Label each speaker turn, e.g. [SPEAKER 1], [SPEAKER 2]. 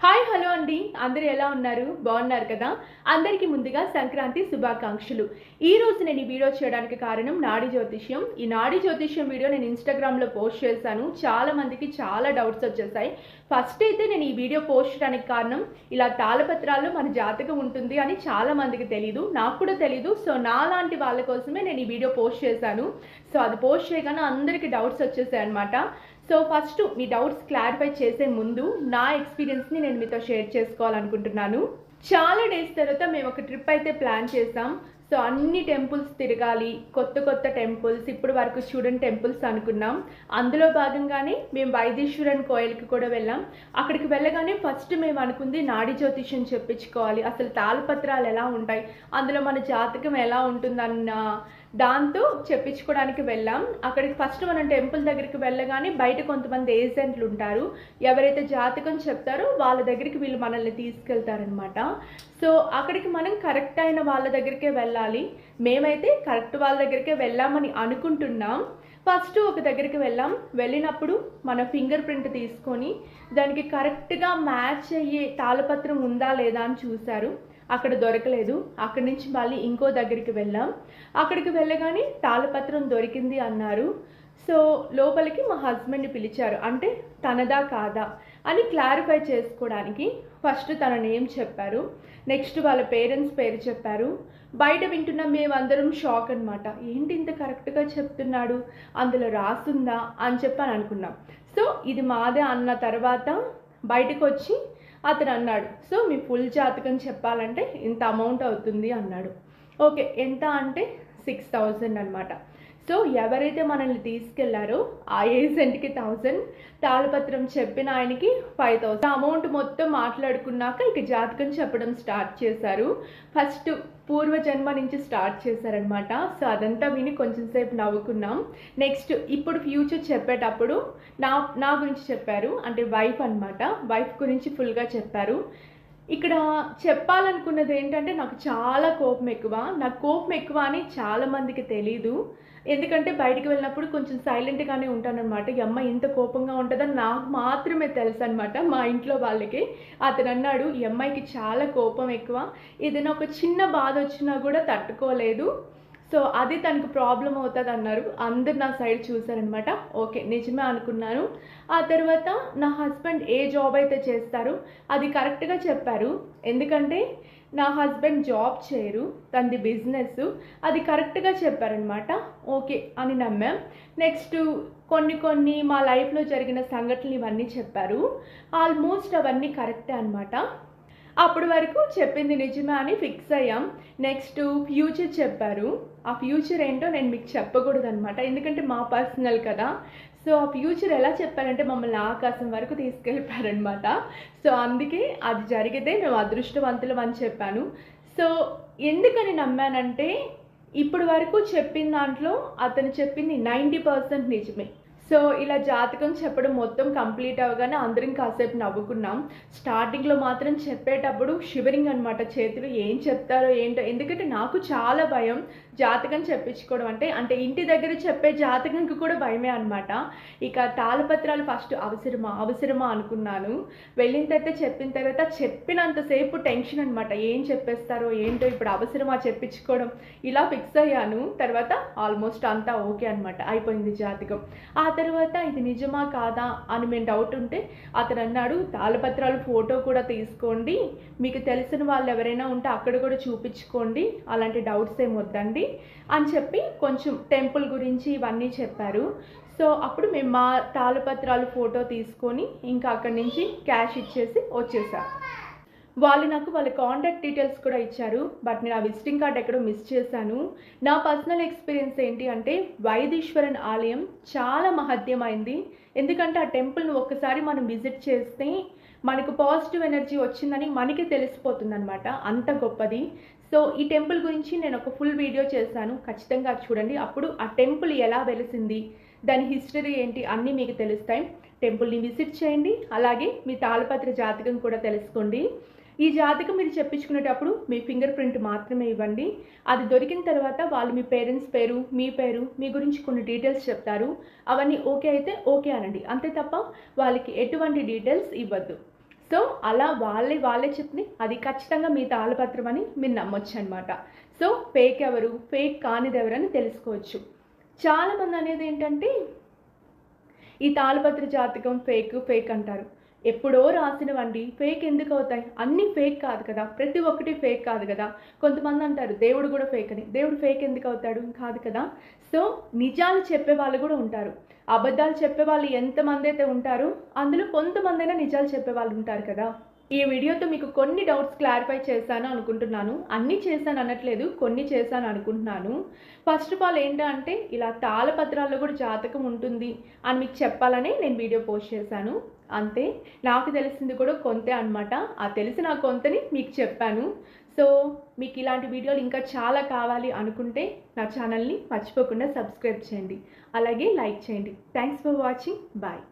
[SPEAKER 1] Hi hello అండి. అందరు ఎలా ఉన్నారు? బాగున్నారు కదా? అందరికీ ముందుగా సంక్రాంతి శుభాకాంక్షలు. ఈ రోజు నేను ఈ వీడియో చేయడానికి కారణం నాడి జ్యోతిష్యం. ఈ నాడి జ్యోతిష్యం వీడియో నేను ఇన్స్టాగ్రామ్లో పోస్ట్ చేశాను. చాలా మందికి చాలా డౌట్స్ వచ్చేసాయి. ఫస్ట్ అయితే నేను ఈ వీడియో పోస్ట్ చేయడానికి కారణం ఇలా తాళపత్రాల్లో మన జాతకం ఉంటుంది అని చాలా మందికి తెలీదు. నాకు కూడా తెలీదు. సో నా లాంటి వాళ్ళ కోసమే నేను ఈ వీడియో పోస్ట్ చేశాను. సో అది పోస్ట్ చేయగానే అందరికీ డౌట్స్ వచ్చేసాయి అనమాట సో ఫస్ట్ మీ డౌట్స్ క్లారిఫై చేసే ముందు నా ఎక్స్పీరియన్స్ని నేను మీతో షేర్ చేసుకోవాలనుకుంటున్నాను. చాలా డేస్ తర్వాత మేము ఒక ట్రిప్ అయితే ప్లాన్ చేసాం. సో అన్ని టెంపుల్స్ తిరగాలి కొత్త కొత్త టెంపుల్స్ ఇప్పుడు వరకు చూడని టెంపుల్స్ అనుకున్నాం. అందులో భాగంగానే మేము వైదేశ్వరన్ కోయిల్కి కూడా వెళ్ళాం. అక్కడికి వెళ్ళగానే ఫస్ట్ మేము అనుకుంది నాడి జ్యోతిష్యం చెప్పించుకోవాలి. అసలు తాళపత్రాలు ఎలా ఉంటాయి? అందులో మన జాతకం ఎలా ఉంటుందన్న దాంతో చెప్పించుకోవడానికి వెళ్ళాం. అక్కడికి ఫస్ట్ మనం టెంపుల్ దగ్గరికి వెళ్ళగానే బయట కొంతమంది ఏజెంట్లు ఉంటారు. ఎవరైతే జాతకం చెప్తారో వాళ్ళ దగ్గరికి వీళ్ళు మనల్ని తీసుకెళ్తారనమాట సో అక్కడికి మనం కరెక్ట్ అయిన వాళ్ళ దగ్గరికే వెళ్ళాలి. మేమైతే కరెక్ట్ వాళ్ళ దగ్గరికే వెళ్ళామని అనుకుంటున్నాం. ఫస్ట్ ఒక దగ్గరికి వెళ్ళాం. వెళ్ళినప్పుడు మన ఫింగర్ ప్రింట్ తీసుకొని దానికి కరెక్ట్గా మ్యాచ్ అయ్యే తాళపత్రం ఉందా లేదా అని చూశారు. అక్కడ దొరకలేదు. అక్కడి నుంచి మళ్ళీ ఇంకో దగ్గరికి వెళ్ళాం. అక్కడికి వెళ్ళగానే తాళపత్రం దొరికింది అన్నారు. సో లోపలికి మా హస్బెండ్ పిలిచారు. అంటే తనదా కాదా అని క్లారిఫై చేసుకోవడానికి ఫస్ట్ తన నేమ్ చెప్పారు? నెక్స్ట్ వాళ్ళ పేరెంట్స్ పేరు చెప్పారు. బయట వింటున్న మేమందరం షాక్ అనమాట ఏంటి ఇంత కరెక్ట్గా చెప్తున్నాడు? అందులో రాసుందా అని చెప్పని అనుకున్నాం. సో ఇది మాదే అన్న తర్వాత బయటకు వచ్చి అతను అన్నాడు సో మీ ఫుల్ జాతకం చెప్పాలంటే ఇంత అమౌంట్ అవుతుంది అన్నాడు. ఓకే ఎంత అంటే సిక్స్ థౌజండ్ అనమాట సో ఎవరైతే మనల్ని తీసుకెళ్ళారో ఆ ఏజెంట్కి థౌజండ్ తాళపత్రం చెప్పిన ఆయనకి ఫైవ్ థౌసండ్ అమౌంట్ మొత్తం మాట్లాడుకున్నాక ఇక జాతకం చెప్పడం స్టార్ట్ చేశారు. ఫస్ట్ పూర్వజన్మ నుంచి స్టార్ట్ చేశారనమాట సో అదంతా విని కొంచెం సేపు నవ్వుకున్నాం. నెక్స్ట్ ఇప్పుడు ఫ్యూచర్ చెప్పేటప్పుడు నా నా గురించి చెప్పారు. అంటే వైఫ్ అనమాట వైఫ్ గురించి ఫుల్గా చెప్పారు. ఇక్కడ చెప్పాలనుకున్నది ఏంటంటే నాకు చాలా కోపం ఎక్కువ. నాకు కోపం ఎక్కువ అని చాలామందికి తెలీదు. ఎందుకంటే బయటికి వెళ్ళినప్పుడు కొంచెం సైలెంట్గానే ఉంటానన్నమాట. ఈ అమ్మ ఇంత కోపంగా ఉంటుందని నాకు మాత్రమే తెలుసు అనమాట మా ఇంట్లో వాళ్ళకి. అతను అన్నాడు ఈ అమ్మాయికి చాలా కోపం ఎక్కువ. ఏదైనా ఒక చిన్న బాధ వచ్చినా కూడా తట్టుకోలేదు. సో అది తనకు ప్రాబ్లం అవుతుంది అన్నారు. అందరు నా సైడ్ చూసారనమాట ఓకే నిజమే అనుకున్నాను. ఆ తర్వాత నా హస్బెండ్ ఏ జాబ్ అయితే చేస్తారు అది కరెక్ట్గా చెప్పారు. ఎందుకంటే నా హస్బెండ్ జాబ్ చేయరు తనది బిజినెస్ అది కరెక్ట్గా చెప్పారనమాట ఓకే అని నమ్మాం. నెక్స్ట్ కొన్ని కొన్ని మా లైఫ్లో జరిగిన సంఘటనలు ఇవన్నీ చెప్పారు. ఆల్మోస్ట్ అవన్నీ కరెక్టే అనమాట అప్పటి వరకు చెప్పింది నిజమే అని ఫిక్స్ అయ్యాం. నెక్స్ట్ ఫ్యూచర్ చెప్పారు. ఆ ఫ్యూచర్ ఏంటో నేను మీకు చెప్పకూడదు అనమాట ఎందుకంటే మా పర్సనల్ కదా. సో ఆ ఫ్యూచర్ ఎలా చెప్పారంటే మమ్మల్ని ఆకాశం వరకు తీసుకెళ్ళిపోయారనమాట సో అందుకే అది జరిగితే మేము అదృష్టవంతులం అని చెప్పాను. సో ఎందుకని నమ్మానంటే ఇప్పటి వరకు చెప్పిన దాంట్లో అతను చెప్పింది నైంటీ పర్సెంట్ నిజమే. సో ఇలా జాతకం చెప్పడం మొత్తం కంప్లీట్ అవ్వగానే అందరం కాసేపు నవ్వుకున్నాం. స్టార్టింగ్లో మాత్రం చెప్పేటప్పుడు షివరింగ్ అనమాట చేతులు ఏం చెప్తారో ఏంటో. ఎందుకంటే నాకు చాలా భయం. జాతకం చెప్పించుకోవడం అంటే అంటే ఇంటి దగ్గర చెప్పే జాతకంకి కూడా భయమే అనమాట ఇక తాళపత్రాలు ఫస్ట్ అవసరమా? అవసరమా అనుకున్నాను. వెళ్ళిన తర్వాత చెప్పిన తర్వాత చెప్పినంతసేపు టెన్షన్ అనమాట ఏం చెప్పేస్తారో ఏంటో ఇప్పుడు అవసరమా చెప్పించుకోవడం. ఇలా ఫిక్స్ అయ్యాను. తర్వాత ఆల్మోస్ట్ అంతా ఓకే అనమాట అయిపోయింది జాతకం. ఆ తర్వాత ఇది నిజమా కాదా అని మేము డౌట్ ఉంటే అతను అన్నాడు తాళపత్రాలు ఫోటో కూడా తీసుకోండి. మీకు తెలిసిన వాళ్ళు ఎవరైనా ఉంటే అక్కడ కూడా చూపించుకోండి. అలాంటి డౌట్స్ ఏం వద్దండి. అని చెప్పి కొంచెం టెంపుల్ గురించి ఇవన్నీ చెప్పారు. సో అప్పుడు మేము మా తాళపత్రాలు ఫోటో తీసుకొని ఇంకా అక్కడి నుంచి క్యాష్ ఇచ్చేసి వచ్చేసాం. వాళ్ళు నాకు వాళ్ళ కాంటాక్ట్ డీటెయిల్స్ కూడా ఇచ్చారు. బట్ నేను ఆ విజిటింగ్ కార్డ్ ఎక్కడో మిస్ చేశాను. నా పర్సనల్ ఎక్స్పీరియన్స్ ఏంటి అంటే వైదీశ్వరన్ ఆలయం చాలా మహత్యమైంది. ఎందుకంటే ఆ టెంపుల్ని ఒక్కసారి మనం విజిట్ చేస్తే మనకు పాజిటివ్ ఎనర్జీ వచ్చిందని మనకి తెలిసిపోతుందనమాట అంత గొప్పది. సో ఈ టెంపుల్ గురించి నేను ఒక ఫుల్ వీడియో చేశాను. ఖచ్చితంగా చూడండి. అప్పుడు ఆ టెంపుల్ ఎలా వెలిసింది దాని హిస్టరీ ఏంటి అన్నీ మీకు తెలుస్తాయి. టెంపుల్ని విజిట్ చేయండి. అలాగే మీ తాళపత్ర జాతకం కూడా తెలుసుకోండి. ఈ జాతకం మీరు చెప్పించుకునేటప్పుడు మీ ఫింగర్ ప్రింట్ మాత్రమే ఇవ్వండి. అది దొరికిన తర్వాత వాళ్ళు మీ పేరెంట్స్ పేరు మీ పేరు మీ గురించి కొన్ని డీటెయిల్స్ చెప్తారు. అవన్నీ ఓకే అయితే ఓకే అనండి. అంతే తప్ప వాళ్ళకి ఎటువంటి డీటెయిల్స్ ఇవ్వద్దు. సో అలా వాళ్ళే వాళ్ళే చెప్పి అది ఖచ్చితంగా మీ తాళపత్రం అని మీరు నమ్మొచ్చు అనమాట సో ఫేక్ ఎవరు? ఫేక్ కానిది ఎవరని తెలుసుకోవచ్చు. చాలామంది అనేది ఏంటంటే ఈ తాళపత్ర జాతకం ఫేక్ ఫేక్ అంటారు. ఎప్పుడో రాసినవండి. ఫేక్ ఎందుకు అవుతాయి? అన్నీ ఫేక్ కాదు కదా. ప్రతి ఒక్కటి ఫేక్ కాదు కదా. కొంతమంది అంటారు దేవుడు కూడా ఫేక్ అని. దేవుడు ఫేక్ ఎందుకు అవుతాడు? కాదు కదా. సో నిజాలు చెప్పే వాళ్ళు కూడా ఉంటారు. అబద్ధాలు చెప్పే వాళ్ళు ఎంతమంది అయితే ఉంటారో అందులో కొంతమందైనా నిజాలు చెప్పే వాళ్ళు ఉంటారు కదా. ఈ వీడియోతో మీకు కొన్ని డౌట్స్ క్లారిఫై చేశాను అనుకుంటున్నాను. అన్నీ చేశాను అనట్లేదు కొన్ని చేశాను అనుకుంటున్నాను. ఫస్ట్ ఆఫ్ ఆల్ ఏంటంటే ఇలా తాళపత్రాల్లో కూడా జాతకం ఉంటుంది అని మీకు చెప్పాలని నేను వీడియో పోస్ట్ చేశాను. అంతే. నాకు తెలిసింది కూడా కొంతే అనమాట ఆ తెలిసిన కొంతని మీకు చెప్పాను. సో మీకు ఇలాంటి వీడియోలు ఇంకా చాలా కావాలి అనుకుంటే నా ఛానల్ని మర్చిపోకుండా సబ్స్క్రైబ్ చేయండి. అలాగే లైక్ చేయండి. Thanks for watching bye